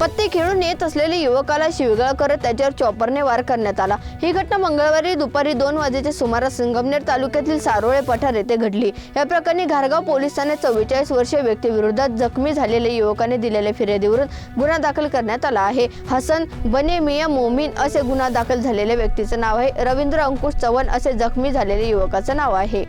पत्ते खेळून येत असलेल्या युवकाला शिवगाळ करत त्याच्यावर चॉपरने वार करण्यात आला. ही घटना मंगळवारी दुपारी दोन वाजेच्या सुमारास संगमनेर तालुक्यातील सारोळे पठार येथे घडली. या प्रकरणी घारगाव पोलिसांनी चव्वेचाळीस वर्षीय व्यक्तीविरोधात जखमी झालेल्या युवकाने दिलेल्या फिर्यादीवरून गुन्हा दाखल करण्यात आला आहे. हसन बने मिया मोमीन असे गुन्हा दाखल झालेल्या व्यक्तीचं नाव आहे. रवींद्र अंकुश चव्हाण असे जखमी झालेल्या युवकाचं नाव आहे.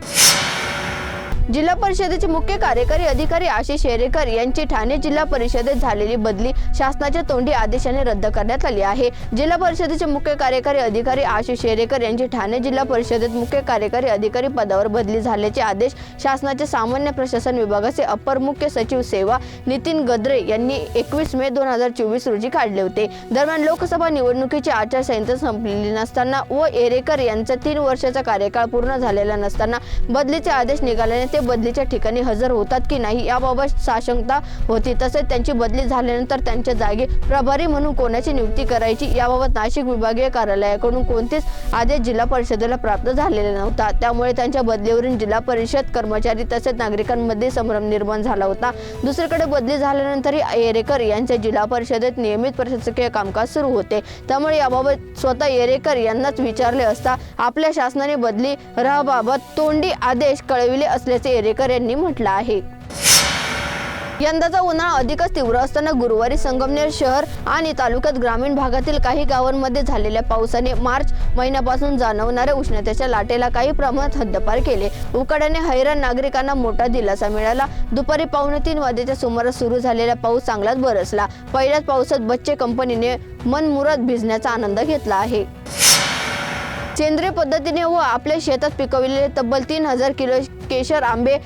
जिल्हा परिषदेचे मुख्य कार्यकारी अधिकारी आशिष शेरेकर यांची ठाणे जिल्हा परिषदेत झालेली बदली शासनाच्या तोंडी आदेशाने रद्द करण्यात आली आहे. जिल्हा परिषदेचे मुख्य कार्यकारी अधिकारी आशिष शेरेकर यांची ठाणे जिल्हा परिषदेत मुख्य कार्यकारी अधिकारी पदावर बदली झाल्याचे आदेश शासनाचे सामान्य प्रशासन विभागाचे अपर मुख्य सचिव सेवा नितीन गद्रे यांनी एकवीस मे दोन हजार चोवीस रोजी काढले होते. दरम्यान लोकसभा निवडणुकीची आचारसंहिता संपलेली नसताना व एरेकर यांचा तीन वर्षाचा कार्यकाळ पूर्ण झालेला नसताना बदलीचे आदेश निघाल्याने ते बदलीच्या ठिकाणी हजर होतात की नाही याबाबत साशंकता होती. तसेच त्यांची बदली झाल्यानंतर त्यांच्या जागी प्रभारी म्हणून कोणाची नियुक्ती करायची याबाबत नाशिक विभागीय कार्यालयाकडून कोणतेच आदेश जिल्हा परिषदेला प्राप्त झालेला नव्हता. त्यामुळे त्यांच्या बदलीवरून जिल्हा परिषद कर्मचारी तसेच नागरिकांमध्ये संभ्रम निर्माण झाला होता. दुसरीकडे बदली झाल्यानंतरही येरेकर यांच्या जिल्हा परिषदेत नियमित प्रशासकीय कामकाज सुरू होते. त्यामुळे याबाबत स्वतः येरेकर यांनाच विचारले असता आपल्या शासनाने बदली राहाबाबत तोंडी आदेश कळविले असल्याचे येरेकर यांनी म्हटलं आहे. यंदाचा उन्हाळा अधिकच तीव्र असताना गुरुवारी संगमनेर शहर आणि तालुक्यात ग्रामीण भागातील काही गावांमध्ये झालेल्या पावसाने मार्च महिन्यापासून जाणवणाऱ्या उष्णतेच्या लाटेला काही प्रमाणात हद्दपार केले. उकाड्याने हैराण नागरिकांना मोठा दिलासा मिळाला. दुपारी पावणे तीन वाजेच्या सुमारास सुरू झालेला पाऊस चांगलाच बरसला. पहिल्याच पावसात बच्चे कंपनीने मनमुरत भिजण्याचा आनंद घेतला आहे. सेंद्रिय पद्धतीने व आपल्या शेतात पिकवलेले तब्बल तीन हजार किलो केशर आंबे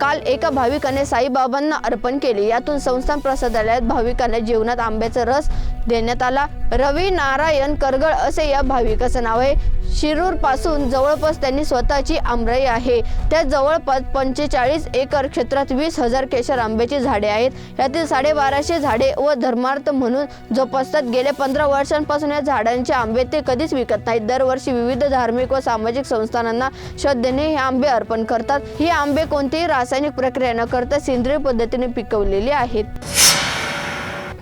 काल एका भाविकाने साईबाबांना अर्पण केले. यातून संस्थान प्रसादालयात भाविकांना जेवणात आंब्याचा रस देण्यात आला. रवी नारायण करगळ असे या भाविकाचं नाव आहे. शिरूरपासून जवळपास त्यांनी स्वतःची आमराई आहे. त्या जवळपास पंचेचाळीस एकर क्षेत्रात वीस हजार केशर आंब्याची झाडे आहेत. यातील साडेबाराशे झाडे व धर्मार्थ म्हणून जोपासतात. गेल्या पंधरा वर्षांपासून या झाडांचे आंबे ते कधीच विकत नाहीत. दरवर्षी विविध धार्मिक व सामाजिक संस्थानांना श्रद्धेने हे आंबे अर्पण करतात. ही आंबे कोणतीही रासायनिक प्रक्रिया न करता सेंद्रिय पद्धतीने पिकवलेली आहेत.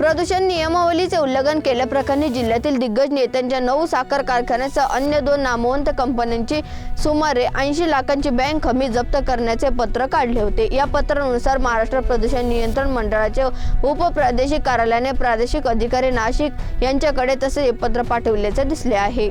प्रदूषण नियमावलीचे उल्लंघन केल्याप्रकरणी जिल्ह्यातील दिग्गज नेत्यांच्या नऊ साखर कारखान्यासह अन्य दोन नामवंत कंपन्यांची सुमारे ऐंशी लाखांची बँक हमी जप्त करण्याचे पत्र काढले होते. या पत्रानुसार महाराष्ट्र प्रदूषण नियंत्रण मंडळाचे उपप्रादेशिक कार्यालयाने प्रादेशिक अधिकारी नाशिक यांच्याकडे तसे पत्र पाठविल्याचे दिसले आहे.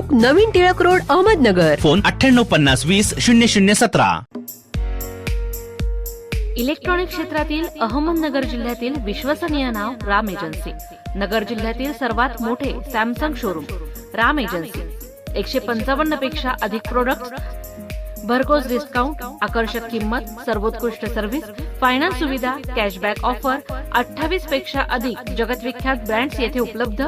नवीन टिळक रोड अहमदनगर. फोन अठ्ठ्याण्णव पन्नास वीस शून्य शून्य सतरा. इलेक्ट्रॉनिक क्षेत्रातील अहमदनगर जिल्ह्यातील विश्वसनीय नाव राम एजन्सी. नगर जिल्ह्यातील सर्वात मोठे सॅमसंग शोरूम राम एजन्सी. एकशे पंचावन्नपेक्षा अधिक प्रोडक्ट भरघोस डिस्काउंट आकर्षक किंमत सर्वोत्कृष्ट सर्व्हिस फायनान्स सुविधा कॅशबॅक ऑफर अठ्ठावीसपेक्षा अधिक जगतविख्यात ब्रँड्स येथे उपलब्ध.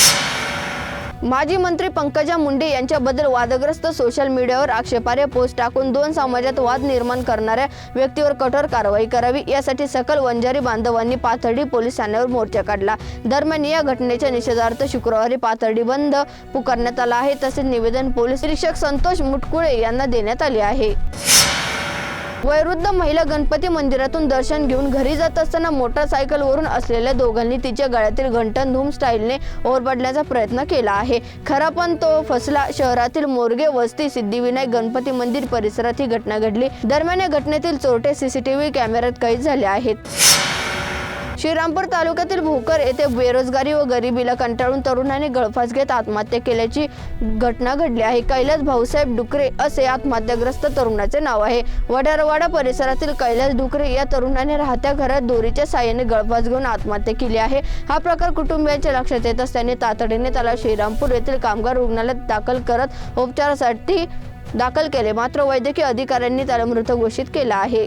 माजी मंत्री पंकजा मुंडे यांच्याबद्दल वादग्रस्त सोशल मीडियावर आक्षेपार्ह पोस्ट टाकून दोन समाजात वाद निर्माण करणाऱ्या व्यक्तीवर कठोर कारवाई करावी. यासाठी सकल वंजारी बांधवांनी पाथर्डी पोलीस ठाण्यावर मोर्चा काढला. दरम्यान या घटनेच्या निषेधार्थ शुक्रवारी पाथर्डी बंद पुकारण्यात आला आहे. तसेच निवेदन पोलीस निरीक्षक संतोष मुटकुळे यांना देण्यात आले आहे. वयोवृद्ध महिला गणपती मंदिरातून दर्शन घेऊन घरी जात असताना मोटरसायकलवरून असलेल्या दोघांनी तिच्या गळ्यातील घंटन धूम स्टाईलने ओरबडण्याचा प्रयत्न केला आहे. खरा पण तो फसला. शहरातील मोरगे वस्ती सिद्धिविनायक गणपती मंदिर परिसरात ही घटना घडली. दरम्यान या घटनेतील चोरटे सीसीटीव्ही कॅमेऱ्यात कैद झाले आहेत. श्रीरामपूर तालुक्यातील भोकर येथे बेरोजगारी व गरिबीला कंटाळून तरुणाने गळफास घेत आत्महत्या केल्याची घटना घडली आहे. कैलास भाऊसाहेब डुकरे असे आत्महत्याग्रस्त तरुणाचे नाव आहे. वडारवाडा परिसरातील कैलास डुकरे या तरुणाने राहत्या घरात दोरीच्या साह्याने गळफास घेऊन आत्महत्या केली आहे. हा प्रकार कुटुंबियांच्या लक्षात येत त्यांनी तातडीने त्याला श्रीरामपूर येथील कामगार रुग्णालयात दाखल करत उपचारासाठी दाखल केले. मात्र वैद्यकीय अधिकाऱ्यांनी त्याला मृत घोषित केला आहे.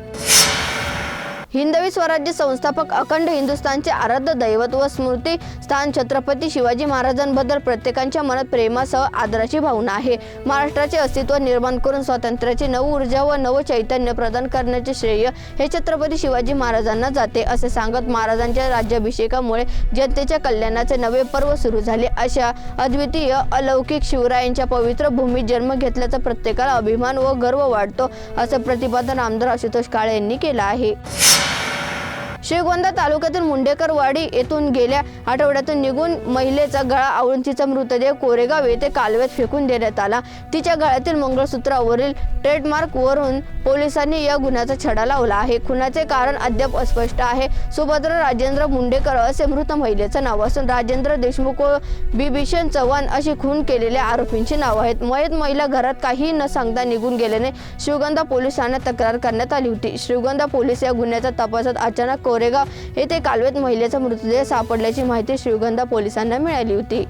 हिंदवी स्वराज्य संस्थापक अखंड हिंदुस्थानचे आराध्य दैवत व स्मृती स्थान छत्रपती शिवाजी महाराजांबद्दल प्रत्येकाच्या मनात प्रेमासह आदराची भावना आहे. महाराष्ट्राचे अस्तित्व निर्माण करून स्वातंत्र्याची नव ऊर्जा व नव चैतन्य प्रदान करण्याचे श्रेय हे छत्रपती शिवाजी महाराजांना जाते असे सांगत महाराजांच्या राज्याभिषेकामुळे जनतेच्या कल्याणाचे नवे पर्व सुरू झाले. अशा अद्वितीय अलौकिक शिवरायांच्या पवित्र भूमीत जन्म घेतल्याचा प्रत्येकाला अभिमान व गर्व वाटतो असं प्रतिपादन आमदार आशुतोष काळे यांनी केलं आहे. श्रीगोंदा तालुक्यातील मुंडेकरवाडी येथून गेल्या आठवड्यातून निघून महिलेचा गळा आवळून तिचा मृतदेह कोरेगाव येथे कालव्यात फेकून देण्यात आला. तिच्या गळ्यातील मंगळसूत्रावरील ट्रेडमार्कवरून पोलिसांनी या गुन्ह्याचा छडा लावला आहे. खुनाचे कारण अद्याप अस्पष्ट आहे. सुभद्रा राजेंद्र मुंडेकर असे मृत महिलेचं नाव असून राजेंद्र देशमुख व बिभीषण चव्हाण अशी खून केलेल्या आरोपींची नाव आहेत. मयत महिला घरात काही न सांगता निघून गेल्याने श्रीगोंदा पोलिसांना तक्रार करण्यात आली होती. श्रीगोंदा पोलीस या गुन्ह्याच्या तपासात अचानक कोरेगाव येथे कालव्यात महिलेचा मृतदेह सापडल्याची माहिती श्रीगोंदा पोलिसांना मिळाली होती.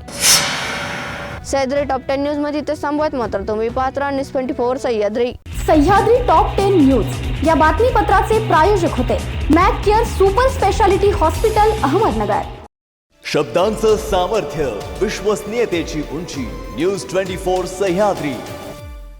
सह्याद्री टॉप टेन न्यूजमध्ये इथे थांबवत मात्र तुम्ही पाहत राहा news twenty four Sahyadri. Sahyadri top ten news. या बातमीपत्राचे प्रायोजक होते Mac care super speciality hospital Ahmednagar. शब्दांचं सामर्थ्य विश्वसनीयतेची उंची. News twenty four Sahyadri.